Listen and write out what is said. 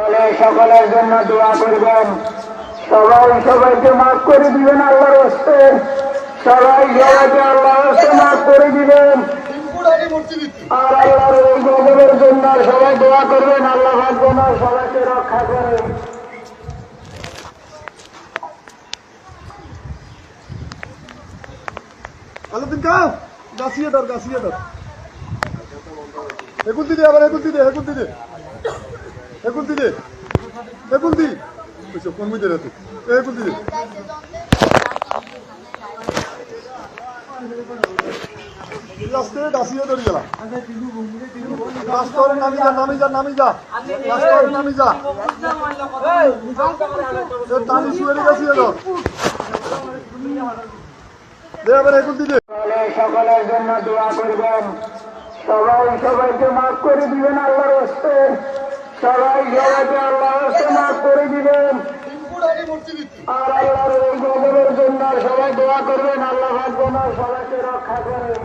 তাহলে সকলের জন্য দোয়া করবেন। সবাই সবাইকে মাফ করে দিবেন আল্লাহর হস্তে। সবাই সবাইকে আল্লাহর হস্তে মাফ করে দিবেন। আর আল্লাহর এই গজবের জন্য সবাই দোয়া করবেন, আল্লাহ যেন সবাইকে রক্ষা করেন কাউ গাছিয়ে ধর গাছিয়ে ধর। একুল দিদি আবার একুল দিদি একুল দিদি কোন ধরে নামি যা নামি যা নামি যা। নামি যা। টানি শুয়ে গাছিয়ে ধর তাহলে সকলের জন্য দোয়া করবেন। সবাই সবাইকে মাফ করে দিবেন আল্লাহর হস্তে সবাই সবাইকে আল্লাহ মাফ করে দিবেন। আর আল্লাহর এই গজবের জন্য সবাই দোয়া করবেন, আল্লাহ সবাইকে রক্ষা করেন।